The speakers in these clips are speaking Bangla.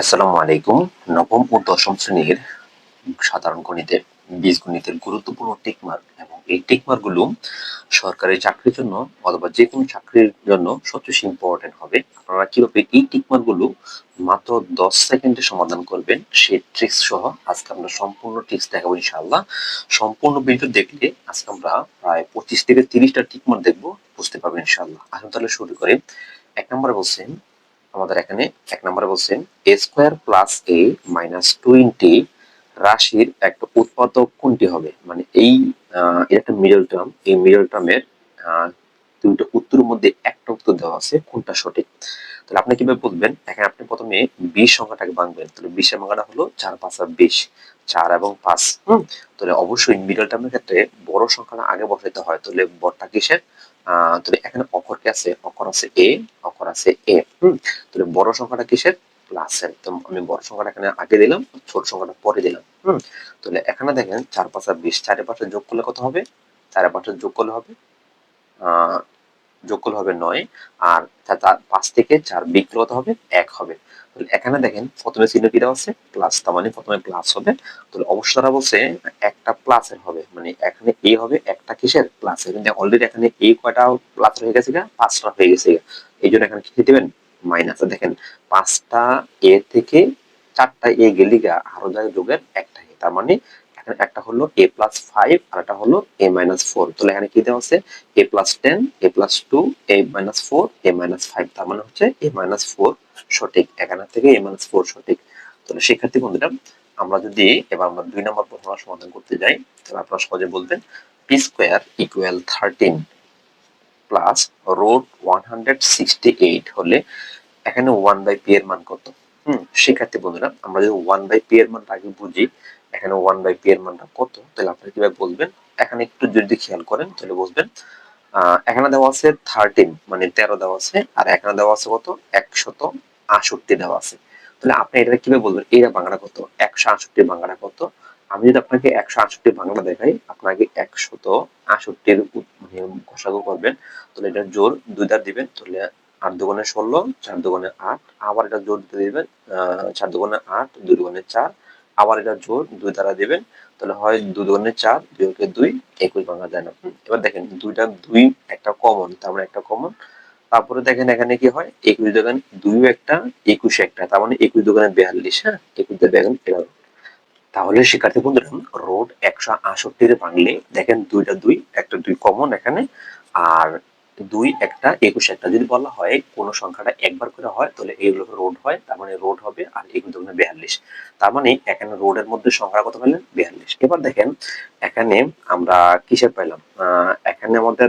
আসসালামু আলাইকুম। নবম ও দশম শ্রেণির সাধারণ গণিতের বীজগণিতের গুরুত্বপূর্ণ টেকমার্ক এবং এই টেকমার্কগুলো সরকারি চাকরির জন্য অথবা যে কোনো চাকরির জন্য সবচেয়ে ইম্পর্টেন্ট হবে। আপনারা কীভাবে এই টেকমার্কগুলো মাত্র দশ সেকেন্ডে সমাধান করবেন, সেই ট্রিক্স সহ আজকে আমরা সম্পূর্ণ ট্রিক্স দেখাবো ইনশাআল্লাহ। সম্পূর্ণ ভিডিও দেখলে আজকে আমরা প্রায় পঁচিশ থেকে তিরিশটা টিকমার্ক দেখব, বুঝতে পারবেন ইনশাআল্লাহ। এখন তাহলে শুরু করি। এক নম্বরে বলছেন আমাদের এখানে এক নম্বরে বলছেন A square plus A minus twenty রাশির একটা উৎপাদক কোনটি হবে? মানে এই একটা মিডল টার্ম এই মিডল টার্মের দুইটা উত্তরের মধ্যে একটা উত্তর দেওয়া আছে, কোনটা সঠিক? তাহলে আপনি কীভাবে বলবেন? এখানে আপনি প্রথমে বিশ সংখ্যাটাকে ভাঙবেন, তাহলে বিশের সংখ্যাটা হলো চার, পাঁচ আর বিশ, চার এবং পাঁচ তাহলে অবশ্যই মিডল টার্মের ক্ষেত্রে বড় সংখ্যাটা আগে বসাইতে হয়, তাহলে বড়টা কিসের? তাহলে এখানে অক্ষর কি আছে? অক্ষর আছে এ অক্ষর আছে এ হুম? তাহলে বড় সংখ্যাটা কিসের? প্লাসের তো আমি বড় সংখ্যাটা এখানে আগে দিলাম, ছোট সংখ্যাটা পরে দিলাম, হুম? তাহলে এখানে দেখেন, চার পাঁচ আর বিশ, চারে পাঁচে যোগ করলে কত হবে? চারে পাঁচে যোগ করলে হবে আহ যোগ করলে হবে নয়, আর চার- পাঁচ থেকে চার বিক্রি কত হবে, এক হবে। তাহলে এখানে দেখেন প্রথমে চিহ্ন কি আছে? প্লাস তার মানে প্রথমে প্লাস হবে। তাহলে অবশ্যই তারা বলছে একটা প্লাসের হবে মানে এখানে এ হবে, একটা কিসের? প্লাসের কিন্তু অলরেডি এখানে এই কয়টা প্লাস হয়ে গেছে পাঁচটা হয়ে গেছে এই জন্য এখানে কি দেবেন? মাইনাস দেখেন পাঁচটা এ থেকে চারটা এ গেলি গা, আরও যায় যোগের একটা এ তার মানে একটা হলো এ প্লাস ফাইভ আর একটা হলো এ মাইনাস ফোর তাহলে এখানে কি দেওয়া আছে? A plus ten A plus two A minus four A minus five তার মানে হচ্ছে এ মাইনাস ফোর সঠিক। এখানে থেকে এ মাইনাস ফোর সঠিক। তাহলে শিক্ষার্থী বন্ধুরা, আমরা যদি এবার আমরা দুই নম্বর প্রশ্নটা সমাধান করতে যাই, তাহলে আপনারা সহজে বলবেন P square equal thirteen plus root one hundred sixty eight হলে এখানে ওয়ান বাই পি এর মান কত? হুম, শিক্ষার্থী বন্ধুরা, আমরা যদি ওয়ান বাই পি এর মানটা আগে বুঝি এখানে ওয়ান বাই পি এর মানটা কত? তাহলে আপনি কীভাবে বলবেন? এখানে একটু যদি খেয়াল করেন, তাহলে বুঝবেন এখানে দেওয়া আছে থার্টিন মানে তেরো দেওয়া আছে, আর এখানে দেওয়া আছে কত? একশত আষট্টি দেওয়া আছে। তাহলে আপনি এটা কীভাবে বলবেন? এইটা বাংলা কত? একশো আষট্টি বাংলা কত? আমি যদি আপনাকে একশো আষট্টি বাংলা দেখাই, আপনাকে একশত আষট্টির উত- মানে ঘোষাগু করবেন, তাহলে এটা জোর দুই দ্বার দিবেন, তাহলে আট দুগুণে ষোলো, চার দুগুণে আট, আবার এটা জোর দিতে দিবেন চার দুগুণে আট, দুই দুগুণে চার আবার এটা জোর দুই দ্বারা দেবেন, তাহলে হয় দু দুগুণে চার, দুই একে দুই, একুশ ভাঙা যায় না। এবার দেখেন, দুইটা দুই একটা কমন তার মানে একটা কমন তারপরে দেখেন এখানে কি হয়, একুশ দোকান দুই একটা, একুশ একটা, তার মানে একুশ দোকানে বেয়াল্লিশ হ্যাঁ? একুশ বেগুন এগারো তাহলে শিক্ষার্থী বন্ধুরা রোড একশো আষট্টির ভাঙলে দেখেন দুইটা দুই, একটা দুই কমন এখানে, আর দুই, একটা, একুশ একটা। যদি বলা হয় কোন সংখ্যাটা একবার করে হয়, তাহলে এইগুলো রোড হয়, তার মানে রোড হবে আর এগুলো হবে বিয়াল্লিশ। তার মানে এখানে রোডের মধ্যে সংখ্যা কত পেলেন? বেয়াল্লিশ। এবার দেখেন, এখানে আমরা কিসের পেলাম এখানে আমাদের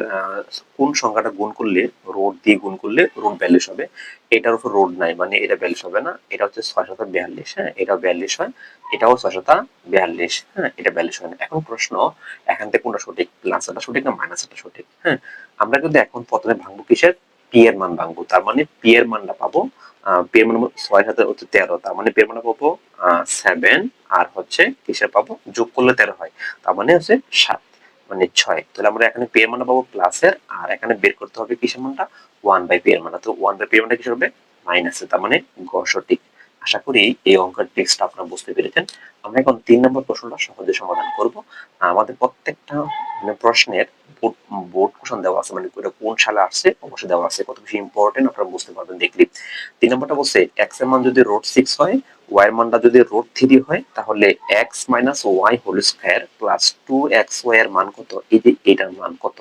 কোন সংখ্যাটা গুণ করলে রোড দিয়ে গুণ করলে রোড বিয়াল্লিশ হবে? এটার উপর রোড নাই মানে এটা বিয়াল্লিশ হবে না। এটা হচ্ছে ছয় শত বিয়াল্লিশ হ্যাঁ? এটাও বিয়াল্লিশ হয়, এটাও ছয় শত বিয়াল্লিশ হ্যাঁ? এটা বিয়াল্লিশ হয় না। এখন প্রশ্ন, এখান থেকে কোনটা সঠিক? প্লাস সঠিক না মাইনাস সঠিক? হ্যাঁ? আমরা কিন্তু এখন প্রথমে ভাঙবো কিসের? পি এর মান ভাঙবো। তার মানে পি এর মানটা পাবো পি এর মান ছয় সাথে হচ্ছে তেরো। তার মানে পি এর মানটা পাবো সেভেন আর হচ্ছে কিসের পাবো? যোগ করলে তেরো হয়। তার মানে হচ্ছে সাত মানে ছয়। তাহলে আমরা এখানে পি এর মানটা পাবো প্লাসের আর এখানে বের করতে হবে কিসের মানটা? ওয়ান বাই পি এর মানটা। তো ওয়ান বাই পি এর মানটা কিসের হবে? মাইনাসে তার মানে সঠিক। আশা করি এই অঙ্কের টেক্সট আপনারা বুঝতে পেরেছেন। আমরা এখন তিন নম্বর প্রশ্নটা সহজে সমাধান করব। আমাদের প্রত্যেকটা মানে প্রশ্নের বোর্ড কোশ্চেন দেওয়া আছে মানে কোন সালে আসছে, অবশ্যই দেওয়া আছে। কত বেশি ইম্পর্টেন্ট আপনারা বুঝতে পারবেন দেখলি। তিন নম্বরটা বলছে এক্সের মান যদি রোড সিক্স হয় ওয়াই মানটা যদি রোড থ্রি হয়, তাহলে X minus Y whole square plus two X Y এর মান কত? এই যে এটার মান কত?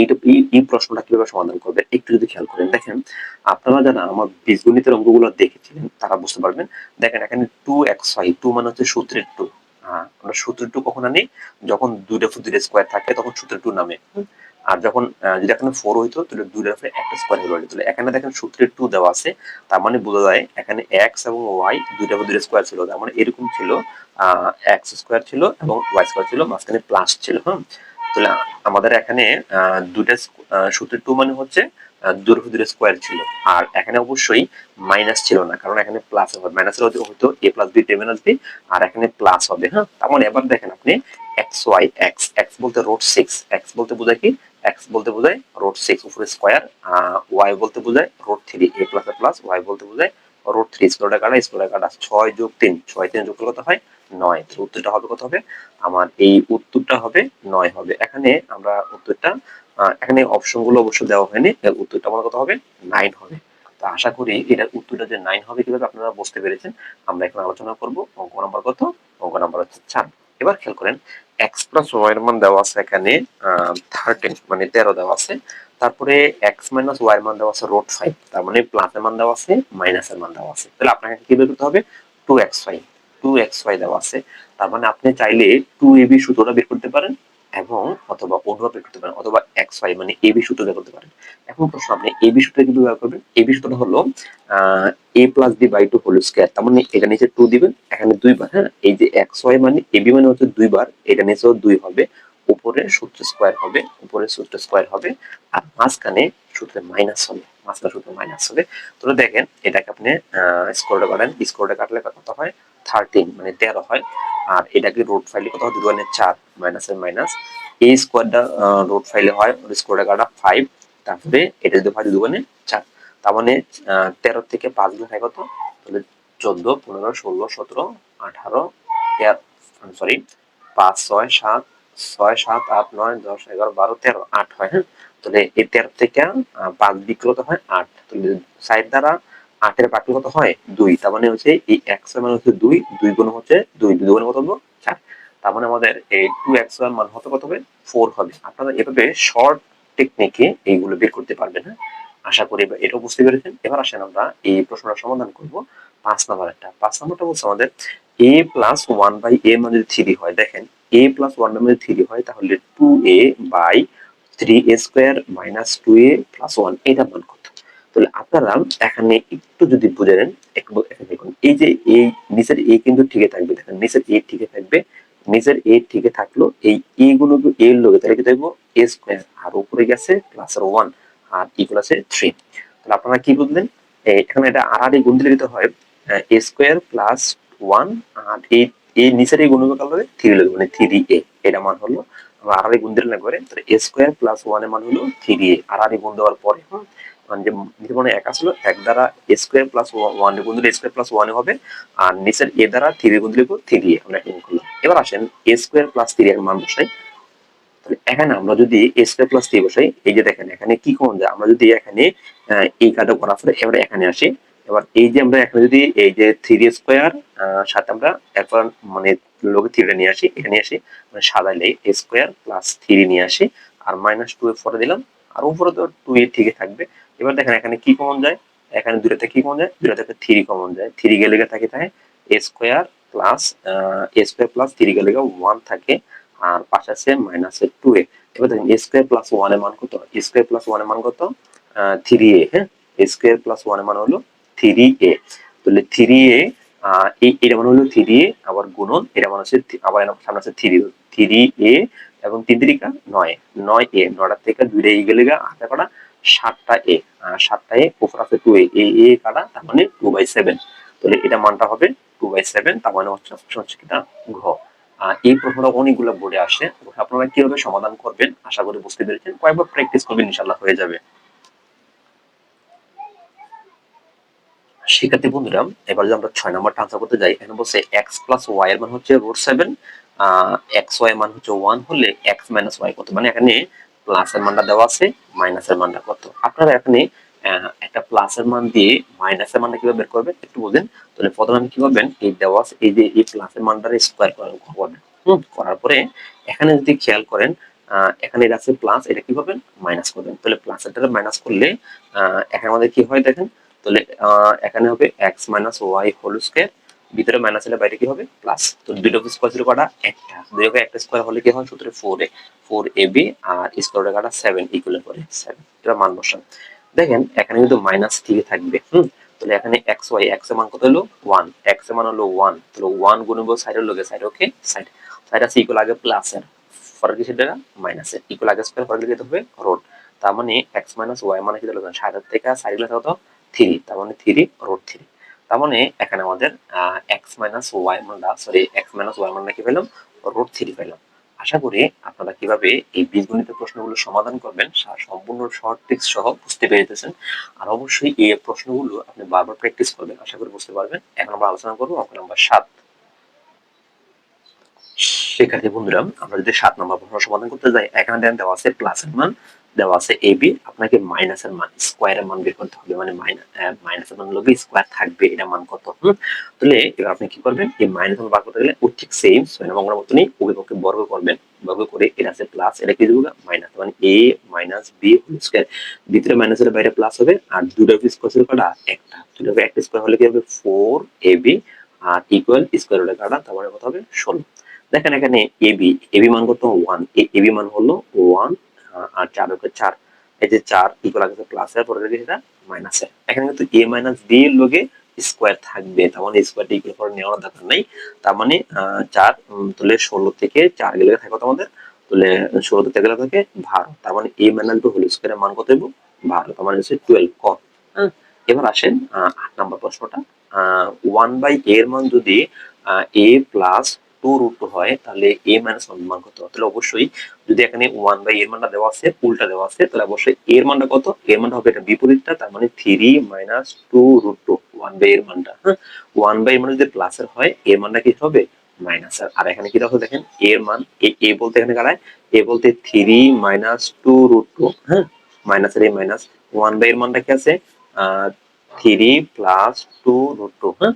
এইটা এই প্রশ্নটা কীভাবে সমাধান করবে? একটু যদি খেয়াল করেন। দেখেন, আপনারা যারা আমার বীজগণিতের অঙ্কগুলো দেখেছিলেন, তারা বুঝতে পারবেন। দেখেন, এখানে টু এক্স ওয়াই টু মানে হচ্ছে সূত্রের টু আমরা সূত্রের টু কখন আনি। যখন দুইটা দুইটা স্কোয়ার থাকে, তখন সূত্রের টু নামে? আর যখন যদি এখানে ফোর হইতো, তাহলে দুইটার উপরে একটা স্কোয়ার হলো। তাহলে এখানে দেখেন সূত্রে টু দেওয়া আছে, তার মানে বোঝা যায় এখানে এক্স এবং ওয়াই দুইটা দুইটা স্কোয়ার ছিল, তার মানে এরকম ছিল এক্স স্কোয়ার ছিল এবং ওয়াই স্কোয়ার ছিল, মাঝখানে প্লাস ছিল হ্যাঁ তাহলে আমাদের এখানে দুইটা সূত্রের টু মানে হচ্ছে দুইটার উপর স্কোয়ার ছিল। আর এখানে অবশ্যই মাইনাস ছিল না, কারণ এখানে প্লাস হবে। মাইনাসের হয়তো এ প্লাস বি টে মাইনাস আর এখানে প্লাস হবে হ্যাঁ? তার মানে এবার দেখেন আপনি এক্স ওয়াই এক্স এক্স বলতে রোড সিক্স এক্স বলতে বোঝায় কি? এক্স বলতে বোঝায় রোড সিক্স উপরে স্কোয়ার ওয়াই বলতে বোঝায় root three A plus A plus Y বলতে বোঝায় রুট থ্রি স্কোয়ারটা কাটা স্কোয়ারটা কাটা ছয় যোগ তিন, ছয় তিন যোগ কত হয়? নয়। তাহলে উত্তরটা হবে কত হবে? আমার এই উত্তরটা হবে নয় হবে। এখানে আমরা উত্তরটা এখানে অপশনগুলো অবশ্য দেওয়া হয়নি উত্তরটা আমার কত হবে? নাইন হবে। তো আশা করি এটার উত্তরটা যে নাইন হবে কীভাবে আপনারা বুঝতে পেরেছেন, আমরা এখন আলোচনা করব অঙ্ক নাম্বার কত? অঙ্ক নাম্বার হচ্ছে চার। এবার খেয়াল করেন এক্স প্লাস ওয়াই এর মান দেওয়া আছে এখানে থার্টিন মানে তেরো দেওয়া আছে। তারপরে এক্স মাইনাস ওয়াই এর মান দেওয়া আছে রোড ফাইভ তার মানে প্লাস এর মান দেওয়া আছে মাইনাস এর মান দেওয়া আছে। তাহলে আপনাকে কি বের করতে হবে? Two X Y two X Y দেওয়া আছে। তার মানে আপনি চাইলে টু এবি সূত্রটা বের করতে পারেন। এবং অথবা অন্যভাবে বের করতে পারেন, অথবা এক্স ওয়াই মানে এবি সূত্র বের করতে পারেন। এখন প্রশ্ন আপনি এবি সূত্র কিন্তু ব্যবহার করবেন? এবি সূত্রটা হলো A plus B by two whole square তার মানে এটা নিচে টু দিবেন, এখানে দুইবার হ্যাঁ? এই যে এক্স ওয়াই মানে এ বি মানে হচ্ছে দুইবার এটা নিচেও দুই হবে উপরে সূত্র স্কোয়ার হবে উপরে সূত্র স্কোয়ার হবে, আর মাঝখানে সূত্রে মাইনাস হবে, মাঝখানে সূত্রে মাইনাস হবে। তো দেখেন, এটাকে আপনি স্কোয়ারটা কাটেন স্কোয়ারটা কাটলে কত হয়? থার্টিন মানে তেরো হয়। আর এটাকে রুট ফাইলে কত হয় দুটো চার মাইনাসের মাইনাস এই স্কোয়ারটা রুট ফাইলে হয় স্কোয়ারটা কাটা ফাইভ তারপরে এটা যদি হয় দুগুণে চার। তার মানে তেরো থেকে পাঁচ গুণ হয় কত? তাহলে চোদ্দ, পনেরো, ষোলো, সতেরো, আঠারো সরি পাঁচ, ছয়, সাত ছয়, সাত, আট, নয়, দশ, এগারো, বারো, তেরো, আট হয় হ্যাঁ? তাহলে এই তেরো থেকে পাঁচ বিক্রত হয়? আট। তাহলে সাইড দ্বারা আটের বাকি কত হয়? দুই। তার মানে হচ্ছে এই এক্সের মানে হচ্ছে দুই দুই গুণ হচ্ছে দুই। দুই গুণ কত হলো? চার। তার মানে আমাদের এই টু এক্সের মান হতে কত হবে? ফোর হবে। আপনারা এভাবে শর্ট টেকনিকে এইগুলো বের করতে পারবেন হ্যাঁ? আশা করি এটাও বুঝতে পেরেছেন। এবার আসেন আমরা এই প্রশ্নটা সমাধান করব পাঁচ নাম্বার একটা। পাঁচ নাম্বারটা বলছে আমাদের A plus one by A মানে যদি থ্রি হয়, দেখেন A plus one by three হয়, তাহলে two A by three A square minus two A plus one এটা মান কত? তাহলে আপনারা এখানে একটু যদি বুঝে নেন দেখুন, এই যে এই নিচের এ কিন্তু ঠিকই থাকবে, দেখেন নিচের এ ঠিকই থাকবে, নিচের এ ঠিকই থাকল, এই এ গুলো এ এর লোকে তাহলে কি দেখব এ স্কোয়ার আর উপরে গেছে প্লাস আর ওয়ান আর ইকুয়াল আছে থ্রি তাহলে আপনারা কি বুঝলেন? এখানে এটা আর আর এই গুণ দিলে হয়? এ স্কোয়ার প্লাস ওয়ান আর এই এই নিচের এই গুণ হবে থ্রি লাগবে মানে থ্রি এ এটা মান হলো। আর আর এই গুণ দিলে না করে, তাহলে এ স্কোয়ার প্লাস ওয়ানের মান হলো থ্রি এ আর আর এই গুণ দেওয়ার পরে মানে যে নিচে মানে এক আসলো এক দ্বারা স্কোয়ার প্লাস ওয়ান গুণ স্কোয়ার প্লাস ওয়ান হবে, আর নিচের এ দ্বারা থ্রি গুণ দিলে থ্রি আমরা করলাম। এবার আসেন এ স্কোয়ার প্লাস থ্রি এর মান বসাই। তাহলে এখানে আমরা যদি এ স্কোয়ার প্লাস থ্রি বসাই, এই যে দেখেন এখানে কি কমন যায় আমরা যদি এখানে এই কাটা করার পরে এবারে এখানে আসি। এবার এই যে আমরা এখানে যদি এই যে থ্রি স্কোয়ার সাথে আমরা একবার মানে লোকে থ্রিটা নিয়ে আসি, এখানে আসি মানে সাদাইলে স্কোয়ার প্লাস থ্রি নিয়ে আসি, আর মাইনাস টু এর দিলাম, আর উপরে তো টু এ ঠিকই থাকবে। এবার দেখেন এখানে কি কমন যায়? এখানে দুটাতে কি কমন যায়? দুটাতে থ্রি কমন যায়। থ্রি গেলে থাকে থাকে A square plus A square plus three গেলে ওয়ান থাকে। আর পাশে আছে মাইনাস এ টু এ এবার দেখেন এ স্কোয়ার প্লাস ওয়ানের মান কত? এ স্কোয়ার প্লাস ওয়ানের মান কত? থ্রি এ হ্যাঁ? এ স্কোয়ার প্লাস ওয়ানের মান হলো থ্রি এ তাহলে থ্রি এ এই, এটা মানে হলো থ্রি এ আবার গুণন, এটা মানে হচ্ছে আবার সামনে আছে থ্রি থ্রি এ এবং তিন তিরিকা নয়। নয় এ নয়টার থেকে দুইটা এ গেলে গা হাতে করা সাতটা এ সাতটা এ আছে টু এ এ তার মানে টু বাই সেভেন তাহলে এটা মানটা হবে টু বাই সেভেন তার মানে হচ্ছে option হচ্ছে কিনা ঘ। এই প্রশ্নটা অনেকগুলো বোর্ডে আসে আপনারা কীভাবে সমাধান করবেন? আশা বুঝতে পেরেছেন। কয়েকবার প্র্যাকটিস করবেন ইনশাল্লাহ হয়ে যাবে। শিক্ষার্থী বন্ধুরা, এবার যদি আমরা ছয় নম্বরটা আনসার করতে যাই, এখানে বলছে এক্স প্লাস ওয়াই এর মান হচ্ছে রুট সেভেন এক্স ওয়াই মান হচ্ছে ওয়ান হলে এক্স মাইনাস ওয়াই কত? মানে এখানে প্লাস এর মানটা দেওয়া আছে, মাইনাসের মানটা কত? আপনারা এখানে একটা প্লাস এর মান দিয়ে মাইনাসের মানটা কীভাবে বের করবেন একটু বুঝেন। তাহলে প্রথমে আপনি কি করবেন, এই দেওয়া আছে, এই যে, এই প্লাস এর মানটার স্কোয়ার করবেন। হুম, করার পরে এখানে যদি খেয়াল করেন এখানে এটা আছে প্লাস এটা কি করবেন? মাইনাস করবেন। তাহলে প্লাস এর মাইনাস করলে এখানে আমাদের কি হয় দেখেন? তাহলে এখানে হবে X minus Y whole square ভিতরে মাইনাস হলে বাইরে কি হবে? প্লাস তো দুটো স্কোয়ার ছিল কটা একটা। দুই একটা স্কোয়ার হলে কি হয়? সূত্রে four A. Four A B R square কাটা সেভেন ইকুয়াল করে সেভেন এটা মান বসান। দেখেন, এখানে কিন্তু মাইনাস থ্রি থাকবে। হুম? তাহলে এখানে এক্স ওয়াই এক্সের মান কত হলো? ওয়ান এক্সের মান হলো ওয়ান তাহলে ওয়ান গুণব সাইডের লোকে সাইড ওকে সাইড সাইড আছে ইকুয়াল আগে প্লাস এর। পরে কি সেটা? মাইনাস এর। ইকুয়াল আগে স্কোয়ার পরে লিখে হবে রোড তার মানে এক্স মাইনাস ওয়াই মানে কি হলো সাইডের থেকে সাইড কত? থ্রি তার মানে থ্রি রোড থ্রি তার মানে এখানে আমাদের এক্স মাইনাস ওয়াই মানটা সরি এক্স মাইনাস ওয়াই মানটা কি পেলাম? রোড থ্রি পেলাম। আশা করি আপনারা কীভাবে এই বীজগণিতের প্রশ্নগুলো সমাধান করবেন সম্পূর্ণ শর্ট ট্রিক্স সহ বুঝতে পেরেছেন। আর অবশ্যই এই প্রশ্নগুলো আপনি বারবার প্র্যাকটিস করবেন, আশা করি বুঝতে পারবেন। এখন আমরা আলোচনা করব অঙ্ক নাম্বার সাত। শিক্ষার্থী বন্ধুরা, আমরা যদি সাত নম্বর প্রশ্ন সমাধান করতে যাই, এখানে দেওয়া আছে প্লাসের মান। দেওয়া আছে এ, বি, আপনাকে মাইনাসের মান স্কোয়ারের মান বের করতে হবে মানে মাইনাসের মান লগে স্কোয়ার থাকবে, এটা মান কত তাহলে এবার আপনি কি করবেন? এই মাইনাস বার করতে গেলে ও ঠিক সেম ছয় নম্বর মতনই উভয়পক্ষে বর্গ করবেন। বর্গ করে এটা আছে প্লাস এটা কি দেবো মাইনাস মানে A minus B whole square ভিতরে মাইনাসের বাইরে প্লাস হবে, আর দুটো স্কোয়ার ছিল কটা? একটা। দুটো একটা স্কোয়ার হলে কি হবে? ফোর এ বি আর ইকুয়াল স্কোয়ার হলে কাটা তার মানে কত হবে? ষোলো। দেখেন এখানে এবি এবি মান কত? ওয়ান এবি মান হলো ওয়ান আর চার হচ্ছে চার। এই যে চার ইকুয়াল আছে পরে এটা মাইনাস এর। এখানে কিন্তু এ মাইনাস বি এর স্কোয়ার থাকবে। তার মানে স্কোয়ারটা ইকুয়াল করে নেওয়ার দরকার তার মানে চার তাহলে ষোলো থেকে চার গেলে থাকে আমাদের তাহলে ষোলো থেকে গেলে থাকে তার মানে এ মাইনাস বি হোল স্কোয়ারের মান কত বারো। তার মানে হচ্ছে টুয়েলভ হ্যাঁ? এবার আসেন আট নম্বর প্রশ্নটা। ওয়ান বাই এর মান যদি এ প্লাস টু রুট হয়, তাহলে এ মাইনাস ওয়ান মান কত? তাহলে অবশ্যই যদি এখানে ওয়ান বাই এর মানটা দেওয়া আছে উল্টা দেওয়া আছে, তাহলে অবশ্যই এর মানটা কত? এর মানটা হবে এটা বিপরীতটা, তার মানে three minus two root two one by এর মানটা হ্যাঁ? ওয়ান বাই এর মানে যদি প্লাসের হয় এর মানটা কি হবে? মাইনাস আর এখানে কি দেখো, দেখেন এর মান এ- এ বলতে এখানে কারায় এ বলতে three minus two root two হ্যাঁ? মাইনাসের এই মাইনাস ওয়ান বাই এর মানটা কি আছে? Three plus two root two হ্যাঁ?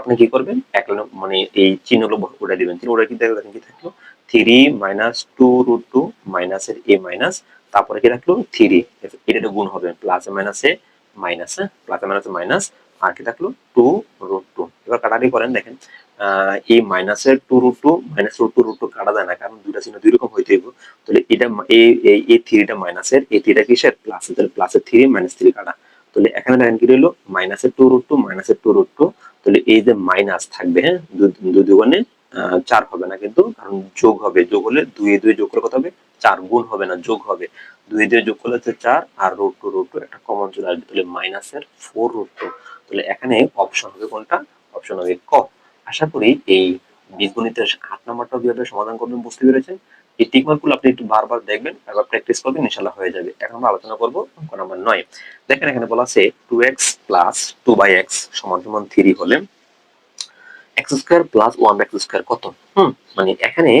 আপনি কি করবেন? এক মানে এই চিহ্নগুলো উঠে দিবেন। উঠে কি দেখো দেখেন কি থাকল? Three minus two root two মাইনাসের এ মাইনাস তারপরে কি রাখল থ্রি এটা গুণ হবে প্লাসে মাইনাসে মাইনাস হ্যাঁ প্লাসে মাইনাসে মাইনাস মাইনাস আর কি থাকল? টু রুট টু এবার কাটাকাটি করেন, দেখেন এই মাইনাসের two root two minus root two root two কাটা যায় না, কারণ দুইটা চিহ্ন দুই রকম হইতে হইব। তাহলে এটা এই এই থ্রিটা মাইনাসের এই থ্রিটা কিসের? প্লাসের তাহলে প্লাসের থ্রি মাইনাস থ্রি কাটা। তাহলে এখানে দেখেন কি রইল? মাইনাসের টু রুট টু মাইনাসের টু রুট টু তাহলে এই যে মাইনাস থাকবে হ্যাঁ? দুই দুগুণে চার হবে না কিন্তু, কারণ যোগ হবে। যোগ হলে দুই দুই যোগ করলে কত হবে? চার গুণ হবে না, যোগ হবে। দুই দুই যোগ করলে হচ্ছে চার, আর রুট টু রুট টু একটা কমন চলে আসবে। তাহলে মাইনাসের ফোর রুট টু তাহলে এখানে অপশন হবে কোনটা? অপশন হবে ক। আশা করি এই বীজগণিতের আট নম্বরটা কীভাবে সমাধান করবেন, বুঝতে পেরেছেন? এই টিকমার্কগুলো আপনি একটু বারবার দেখবেন, একবার প্র্যাকটিস করবেন ইনশাল্লাহ হয়ে যাবে। এখন আমরা আলোচনা করব অঙ্ক নাম্বার নয়। দেখেন এখানে বলা আছে two X plus two by X সমান সমান থ্রি হলে X square plus one X square কত? হুম মানে এখানে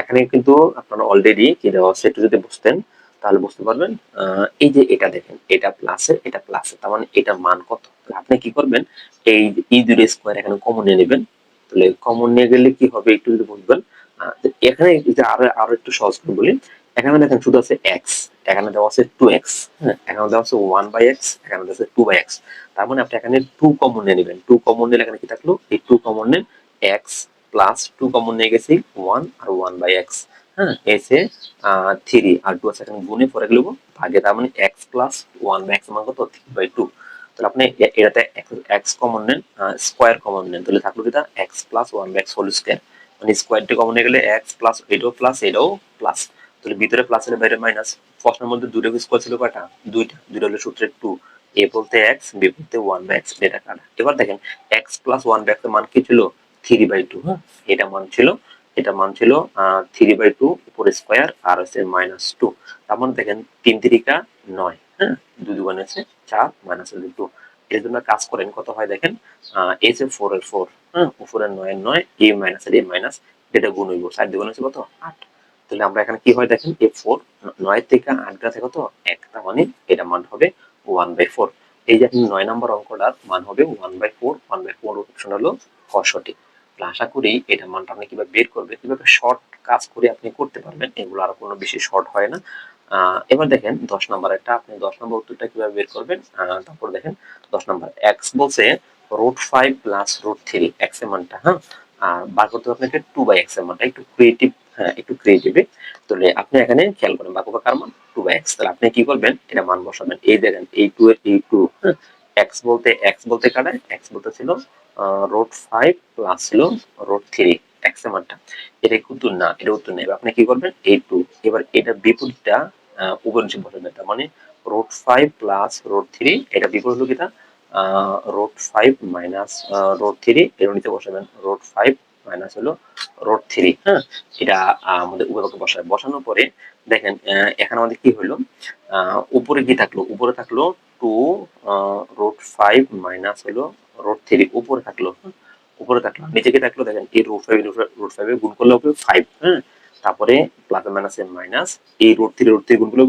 এখানে কিন্তু আপনারা অলরেডি কি দেওয়া আছে, একটু যদি বুঝতেন, তাহলে বুঝতে পারবেন। এই যে এটা দেখেন, এটা প্লাসের এটা প্লাসের তার মানে এটা মান কত? তাহলে আপনি কি করবেন, এই ই দুটো স্কোয়ার এখানে কমন নিয়ে নেবেন। তাহলে কমন নিয়ে গেলে কি হবে, একটু যদি বুঝবেন এখানে আরও আরও একটু সহজ করে বলি। এখানে দেখেন শুধু আছে এক্স এখানে দেওয়া আছে টু এক্স হ্যাঁ? এখানে দেওয়া আছে ওয়ান বাই এক্স এখানে দেওয়া আছে টু বাই এক্স তার মানে আপনি এখানে টু কমন নিয়ে নেবেন। টু কমন নিলে এখানে কি থাকল? এই টু কমন নেন এক্স প্লাস টু কমন নিয়ে গেছি ওয়ান আর ওয়ান বাই এক্স হ্যাঁ? এসে থ্রি আর টু আছে এখানে গুণে পরে গেল ভাগে, তার মানে X plus one by X মান কত? থ্রি বাই টু তাহলে আপনি এটাতে এক্স কমন নেন স্কোয়ার কমন নেন তাহলে থাকল কিটা X plus one by X whole square মানে স্কোয়ারটা কমন হয়ে গেলে এক্স প্লাস এটাও প্লাস এটাও প্লাস তাহলে ভিতরে প্লাস এর বাইরে মাইনাস প্রশ্নের মধ্যে দুটো স্কোয়ার ছিল কয়টা? দুইটা। দুইটা হলো সূত্রের টু এ বলতে এক্স বি বলতে ওয়ান বাই এক্স এটা কাটা এবার দেখেন এক্স প্লাস ওয়ান বাই এক্সের মান কি ছিল? থ্রি বাই টু হ্যাঁ? এটা মান ছিল, এটা মান ছিল থ্রি বাই টু উপর স্কোয়ার আর হচ্ছে মাইনাস টু তার মানে দেখেন, তিন তিরিকা নয় হ্যাঁ? দুই দুগুণ আছে চার মাইনাস হচ্ছে টু এর জন্য কাজ করেন, কত হয় দেখেন? এস ফোর এর ফোর হ্যাঁ উপরের নয় নয়, এ মাইনাস এর এ মাইনাস, এটা গুণ হইব, চার দুগুণ হচ্ছে কত? আট। তাহলে আমরা এখানে কি হয় দেখেন, এ ফোর, নয় থেকে আট গা থেকে কত? এক, তার মানে এটা মান হবে ওয়ান বাই ফোর। এই যে আপনি নয় নম্বর অঙ্কটার মান হবে one by four, one by four option হলো ক সঠিক আশা করি এটা মানটা আপনি কীভাবে বের করবেন, কীভাবে শর্ট কাজ করে আপনি করতে পারবেন, এগুলো আর কোনো বেশি শর্ট হয় না। এবার দেখেন, দশ নম্বর একটা, আপনি দশ নম্বর উত্তরটা কীভাবে বের করবেন? তারপর দেখেন, দশ নম্বর। এক্স বলছে root five plus root three এক্সের মানটা হ্যাঁ? আর বার করতে আপনাকে টু বাই এক্সের মানটা একটু ক্রিয়েটিভ হ্যাঁ একটু ক্রিয়েটিভ তাহলে আপনি এখানে খেয়াল করেন করবে কার মান টু বাই এক্স তাহলে আপনি কি করবেন, এটা মান বসাবেন। এই দেখেন, এই টু এর, এই টু হ্যাঁ? এক্স বলতে এক্স বলতে কাটায় এক্স বলতে ছিল রোড ফাইভ প্লাস ছিল রোড থ্রি এক্সের মানটা এটা কি উত্তর না, এটা উত্তর নেই। আপনি কি করবেন, এই টু এবার এটা বিপরীতটা উপর নিচে বসাবেন। তার মানে root five plus root three এটা বিপরীত হলো কিটা root five minus root three এর নিচে বসাবেন রোড ফাইভ মাইনাস হলো রোড থ্রি হ্যাঁ? এটা আমাদের উপপাকে বসায়। বসানোর পরে দেখেন এখানে আমাদের কি হলো? উপরে কি থাকল? উপরে থাকল টু রোড ফাইভ মাইনাস হলো রোড থ্রি উপরে থাকল হ্যাঁ? উপরে থাকল। নিচে কি থাকল? দেখেন, এই রোড ফাইভ রোড ফাইভে গুণ করলে হবে ফাইভ হ্যাঁ? তারপরে প্লাস মাইনাস এর মাইনাস এই রোড থ্রি রোড থ্রি গুণ করলে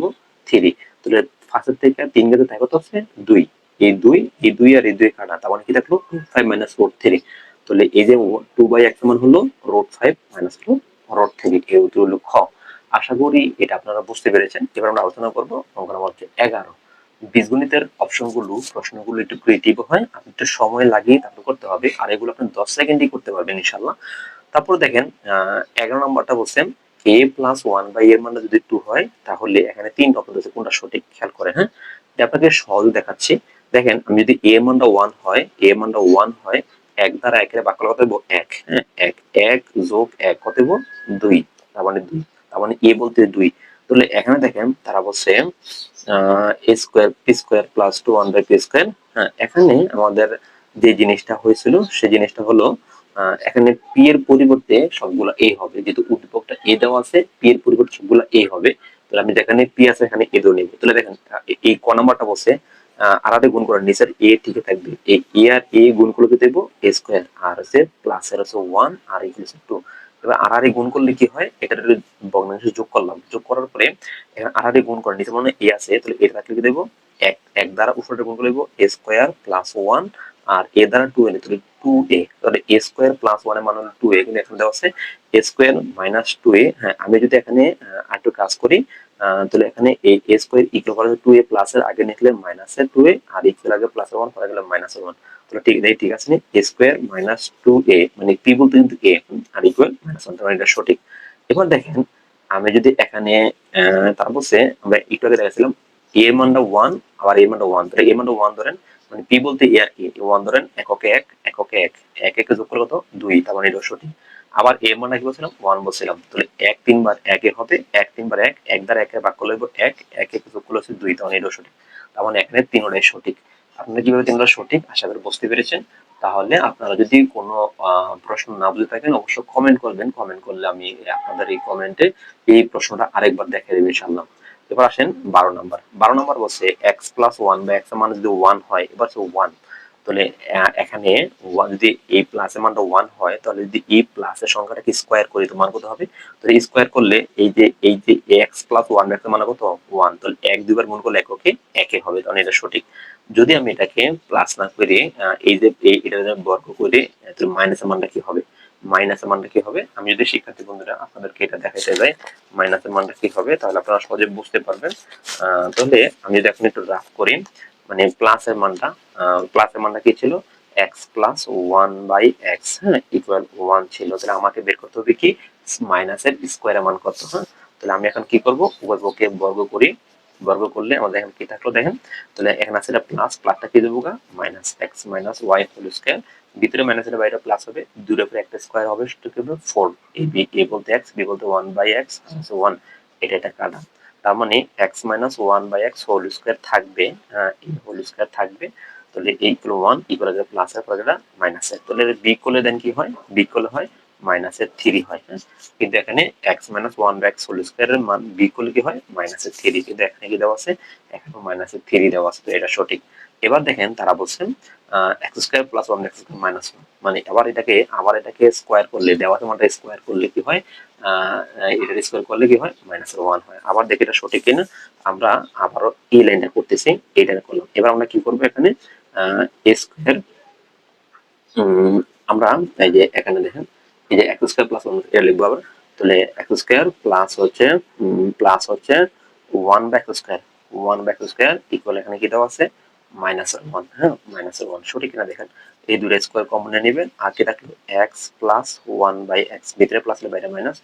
থ্রি তাহলে ফার্স্টের থেকে তিন গেছে তাই কত হচ্ছে? দুই। এই দুই এই দুই আর এই দুই কাটা, তার মানে কি থাকল? ফাইভ মাইনাস রোড থ্রি তাহলে এই যে টু বাই এক্স মান হলো রোড ফাইভ মাইনাস হলো রোড থ্রি এই উত্তর হলো খ আশা করি এটা আপনারা বুঝতে পেরেছেন। এবার আমরা আলোচনা করব নাম্বার হচ্ছে এগারো। বীজগণিতের অপশনগুলো, প্রশ্নগুলো একটু ক্রিয়েটিভ হয় আপনি একটু সময় লাগিয়ে তারপর করতে হবে, আর এগুলো আপনি দশ সেকেন্ডই করতে পারবেন ইনশাল্লাহ তারপর দেখেন এগারো নম্বরটা বলছেন এ প্লাস ওয়ান বাই এর মানটা যদি টু হয়, তাহলে এখানে তিন অপশন কোনটা সঠিক? খেয়াল করে হ্যাঁ? আপনাকে সহজ দেখাচ্ছি। দেখেন, আমি যদি এ মানটা ওয়ান হয় এ মানটা ওয়ান হয়, এক দ্বারা একের বাক্য কত দেবো এক হ্যাঁ? এক এক যোগ এক কত দেবো দুই। তার মানে দুই। তার মানে এ বলতে দুই। তাহলে এখানে দেখেন, তারা বলছে A square P square plus two one by P square হ্যাঁ? এখানে আমাদের যে জিনিসটা হয়েছিল সেই জিনিসটা হলো এখানে পি এর পরিবর্তে সবগুলো এ হবে। যেহেতু উদ্দীপকটা এ দেওয়া আছে পি এর পরিবর্তে সবগুলো এ হবে। তাহলে আমি যেখানে পি আছে, এখানে এ দেও নেব। তাহলে দেখেন, এই ক নাম্বারটা বসে আড়াতে গুণ করার নিচের এ ঠিকই থাকবে। এই এ আর এ গুণ করলে কি দেবো? এ স্কোয়ার। আর হচ্ছে প্লাস এর হচ্ছে ওয়ান আর হচ্ছে টু এবার আর আর গুণ করলে কি হয়? এটা ভগ্নাংশ যোগ করলাম। যোগ করার পরে এখানে আর আর গুণ করার নিচে মানে এ আছে, তাহলে এটা থাকলে কি দেবো? এক এক দ্বারা উপরে গুণ করে দেবো। এ স্কোয়ার প্লাস ওয়ান আর এ দ্বারা টু এনে, তাহলে টু এ তাহলে এ স্কোয়ার প্লাস ওয়ানের মান হলো টু এ কিন্তু এখানে দেওয়া আছে। A square minus two A হ্যাঁ আমি যদি এখানে আরেকটু কাজ করি তাহলে এখানে এই এ স্কোয়ার ইকুয়াল করা টু এ প্লাস এর, আগে নিলে মাইনাস এর টু এ আর ইকুয়াল আগে প্লাস এর ওয়ান পরে গেলে মাইনাস এর ওয়ান তাহলে ঠিক এই ঠিক আছে A square minus two A মানে পি বলতে কিন্তু এ আর ইকুয়াল মাইনাস ওয়ান মানে এটা সঠিক। এবার দেখেন, আমি যদি এখানে তারপর বলছে, আমরা একটু আগে দেখাছিলাম এ মানটা ওয়ান আবার এ মানটা ওয়ান তাহলে এ মানটা ওয়ান ধরেন মানে পি বলতে এ আর কি ওয়ান ধরেন, এককে এক এককে এক এক একে যোগ করে কত? দুই, তার মানে এটা সঠিক। আবার এ মানে কি বলছিলাম ওয়ান বলছিলাম। তাহলে এক তিনবার একে হবে, এক তিনবার এক এক দ্বারা একে ভাগ করলে হবে এক এক একে যোগ করলে হচ্ছে দুই তার মানে এটাও সঠিক। তার মানে এখানে তিনটাই সঠিক। আপনারা কীভাবে তিনটা সঠিক? আশা করি বুঝতে পেরেছেন। তাহলে আপনারা যদি কোনো প্রশ্ন না বুঝে থাকেন, অবশ্যই কমেন্ট করবেন। কমেন্ট করলে আমি আপনাদের এই কমেন্টে এই প্রশ্নটা আরেকবার দেখে দেবো ইনশাল্লাহ এবার আসেন বারো নাম্বার বারো নাম্বার বলছে এক্স প্লাস ওয়ান বা এক্সের মান যদি ওয়ান হয়, এবার হচ্ছে ওয়ান তাহলে এখানে যদি এই প্লাস এর মানটা ওয়ান হয়, তাহলে যদি এই প্লাস এর সংখ্যাটাকে স্কোয়ার করি তো মান কত হবে? তাহলে স্কোয়ার করলে এই যে এই যে এক্স প্লাস ওয়ানের মান কত? ওয়ান তাহলে এক দুইবার গুণ করলে এককে একে হবে, তাহলে এটা সঠিক। যদি আমি এটাকে প্লাস না করে এই যে এটা বর্গ করে তাহলে মাইনাসের মানটা কি হবে? মাইনাসের মানটা কি হবে? আমি যদি শিক্ষার্থী বন্ধুরা, আপনাদেরকে এটা দেখাইতে যাই মাইনাসের মানটা কি হবে? তাহলে আপনারা সহজে বুঝতে পারবেন। তাহলে আমি যদি এখন একটু রাফ করি মানে প্লাসের মানটা প্লাসের মানটা কি ছিল? X plus one by x হ্যাঁ ইকুয়াল ওয়ান ছিল। তাহলে আমাকে বের করতে হবে কি? মাইনাসের স্কোয়ারের মান কত হ্যাঁ? তাহলে আমি এখন কি করব? উভয়পক্ষে বর্গ করি। বর্গ করলে আমাদের এখন কি থাকল দেখেন? তাহলে এখানে আছে এটা প্লাস প্লাসটা কি দেবো গা? Minus x minus y whole square ভিতরে মাইনাসের বাইরে প্লাস হবে দুটোর উপরে একটা স্কোয়ার হবে সেটা কি হবে ফোর এ বি এ বলতে এক্স বি বলতে ওয়ান বাই এক্স ওয়ান এটা এটা কাটা তার মানে x minus one by x whole square থাকবে এই হোল স্কোয়ার থাকবে, তাহলে এই ইকুয়াল ওয়ান ইকুয়াল আছে প্লাস এর পরে মাইনাস এর। তাহলে বি করলে দেন কি হয়? বি করলে হয় মাইনাসের থ্রি হয় হ্যাঁ? কিন্তু এখানে x minus one by x whole স্কোয়ারের মান বি করলে কি হয়? মাইনাসের থ্রি কিন্তু এখানে কি দেওয়া আছে? এখানে মাইনাসের থ্রি দেওয়া আছে, তো এটা সঠিক। এবার দেখেন তারা বলছেন x square plus one x square minus one মানে আবার এটাকে আবার এটাকে স্কোয়ার করলে দেওয়া তোমার স্কোয়ার করলে কি হয়? আহ, স্কোয়ার করলে কি হয়? মাইনাস ওয়ান হয়। আবার দেখি এটা সঠিক কিনা। আমরা আবারও এই লাইনটা করতেছি এই করলাম। এবার আমরা কি করব এখানে? স্কোয়ার আমরা এই যে এখানে দেখেন এই যে এক্স স্কোয়ার প্লাস এটা লিখব আবার। তাহলে এক্স স্কোয়ার প্লাস হচ্ছে প্লাস হচ্ছে one by square one by x square equal এখানে কি দেওয়া আছে? মাইনাস ওয়ান হ্যাঁ মাইনাস ওয়ান সঠিক কিনা দেখেন। এই দুটো স্কোয়ার কমনে নেবেন কি থাকল x plus one by x ভিতরে প্লাস হলে বাইরে মাইনাস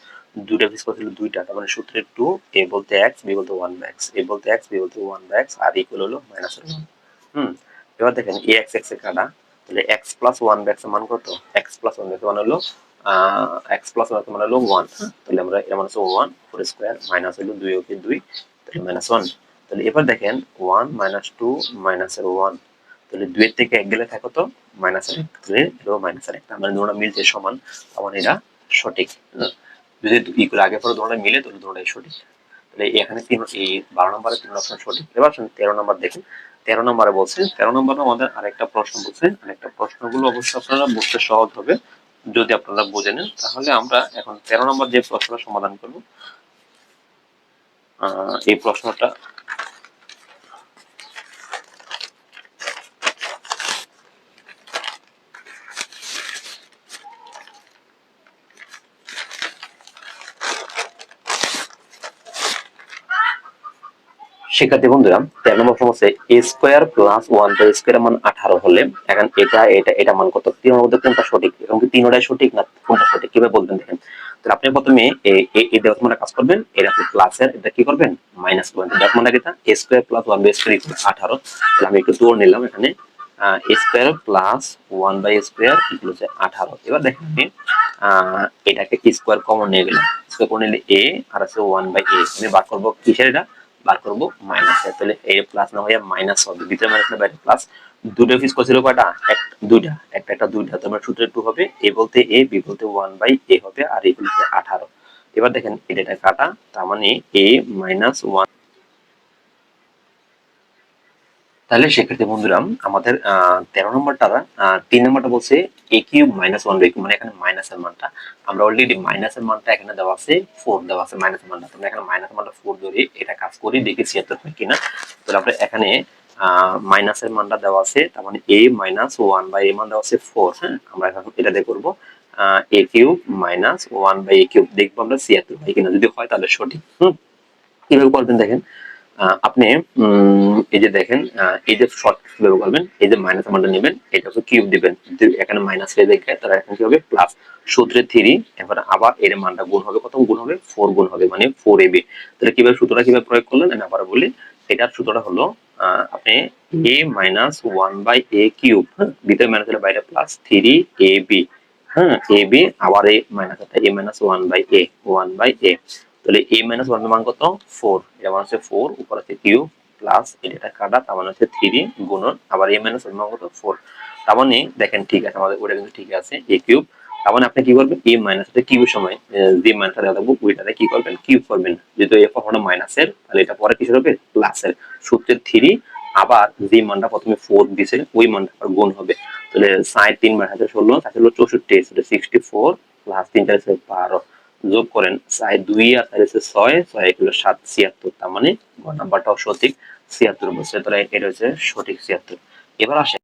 দুইটা স্কোয়ার ছিল দুইটা তার মানে সূত্রের টু এ বলতে এক্স বি বলতে ওয়ান বাই এক্স এ বলতে এক্স বি বলতে ওয়ান বাই এক্স আর ইকুয়াল হলো মাইনাস ওয়ান হুম। এবার দেখেন এ এক্স এক্স এ কাটা তাহলে x plus one by x মান কত? এক্স প্লাস ওয়ান বাই মান হলো এক্স প্লাস ওয়ান মান হলো ওয়ান তাহলে আমরা এর মান হচ্ছে ওয়ান ফোর স্কোয়ার মাইনাস হলো দুই ওকে দুই তাহলে মাইনাস ওয়ান তাহলে এবার দেখেন ওয়ান মাইনাস টু মাইনাস এর ওয়ান তাহলে দুইয়ের থেকে এক গেলে থাকো তো মাইনাস এক, তাহলে মাইনাস এক, তার মানে দুটো মিলতে সমান তখন এটা সঠিক হ্যাঁ? যদি ই করে আগে পরে দুটো মিলে, তাহলে দুটোটাই সঠিক তাহলে এখানে তিন, এই বারো নম্বরে তিন অপশন সঠিক এবার তেরো নম্বর দেখেন, তেরো নম্বরে বলছে, তেরো নম্বরে আমাদের আরেকটা প্রশ্ন বলছে, আরেকটা প্রশ্নগুলো অবশ্যই আপনারা বুঝতে সহজ হবে, যদি আপনারা বুঝে নেন, তাহলে আমরা এখন তেরো নম্বর যে প্রশ্নটা সমাধান করব এই প্রশ্নটা শিক্ষার্থী বন্ধুরা তেরো নম্বর সমস্যা a square plus one by square মান আঠারো হলে, এখন এটা এটা এটা মান কত? তিনের মধ্যে কোনটা সঠিক? এবং কি তিনটাই সঠিক না কোনটা সঠিক? কীভাবে বলবেন দেখেন? তাহলে আপনি প্রথমে এই দেওয়া কাজ করবেন এটা আপনি প্লাসের এটা কি করবেন? মাইনাস করবেন দেওয়া মানে কি a square plus one by square equal আঠারো। তাহলে আমি একটু দৌড় নিলাম এখানে। Square plus one by square equal হচ্ছে আঠারো। এবার দেখেন আপনি এটাকে স্কোয়ার কমন নিয়ে গেলাম। স্কোয়ার কমন নিলে এ আর আছে ওয়ান বাই এ আমি বার করব কিসের এটা? বার করব মাইনাস তাহলে এ প্লাস না হয়ে মাইনাস হবে। ভিতরে মাইনাস না বাইরে প্লাস দুটো ফিস করছিল কয়টা? এক, দুইটা। একটা একটা, দুইটা। তোমার সূত্র টু হবে, এ বলতে এ, বি বলতে ওয়ান বাই এ হবে, আর এ বলতে আঠারো। এবার দেখেন এটা কাটা, তার মানে এ মাইনাস ওয়ান তাহলে সেক্ষেত্রে বন্ধুরা আমাদের তেরো নম্বরটা তিন নম্বরটা বলছে a cube minus one by মানে এখানে মাইনাসের মানটা। আমরা অলরেডি মাইনাসের মানটা এখানে দেওয়া আছে ফোর দেওয়া আছে মাইনাসের মানটা। তোমরা এখানে মাইনাস মানটা ফোর ধরে এটা কাজ করি দেখি ছিয়াত্তর হয় কিনা। তাহলে আমরা এখানে মাইনাসের মানটা দেওয়া আছে তার মানে a minus one by a মান দেওয়া আছে ফোর হ্যাঁ? আমরা এখন এটা দিয়ে করব a cube minus one by a cube দেখব আমরা ছিয়াত্তর হয় কিনা। যদি হয় তাহলে সঠিক। হুম? কীভাবে করবেন দেখেন? আহ, আপনি এই যে দেখেন এই যে শর্ট কীভাবে করবেন, এই যে মাইনাস মানটা নেবেন, এটা হচ্ছে কিউব দিবেন। এখানে মাইনাস হয়ে দেখে তাহলে এখন কি হবে? প্লাস সূত্রে থ্রি এবার আবার এর মানটা গুণ হবে। কত গুণ হবে ফোর গুণ হবে মানে ফোর এবি তাহলে কীভাবে সূত্রটা কীভাবে প্রয়োগ করলেন? আমি আবার বলি, এটার সূত্রটা হলো আপনি a minus one by a cube ভিতরে মাইনাস হলে বাইরে প্লাস থ্রি এ বি হ্যাঁ এ বি আবার a minus a minus one by a one by a তাহলে এ মাইনাস ওয়ান মান কত? ফোর এটা মান হচ্ছে ফোর উপর আছে কিউ প্লাস এটা কাটা, তার মানে হচ্ছে থ্রি গুণন। আবার এ মাইনাস ওয়ান মান কত? ফোর তার মানে দেখেন ঠিক আছে, আমাদের ওটা কিন্তু ঠিক আছে এ কিউব তার মানে আপনি কি করবেন? এ মাইনাস কিউব সময় যে মাইনাসটা থাকব ওইটাতে কি করবেন? কিউব করবেন। যেহেতু এ কখনো মাইনাসের তাহলে এটা পরে কিসের হবে? প্লাসের সূত্রের থ্রি আবার যে মানটা প্রথমে ফোর দিছে ওই মানটা আবার গুণ হবে। তাহলে সাইড তিন বার হাজার ষোলো সাত হলো চৌষট্টি সিক্সটি ফোর প্লাস তিন চার বারো। যোগ করেন দুই আর চার হচ্ছে ছয় ছয় এগুলো সাত, ছিয়াত্তর, তার মানে নাম্বারটাও সঠিক, ছিয়াত্তর তাহলে এটা হচ্ছে সঠিক ছিয়াত্তর। এবার আসেন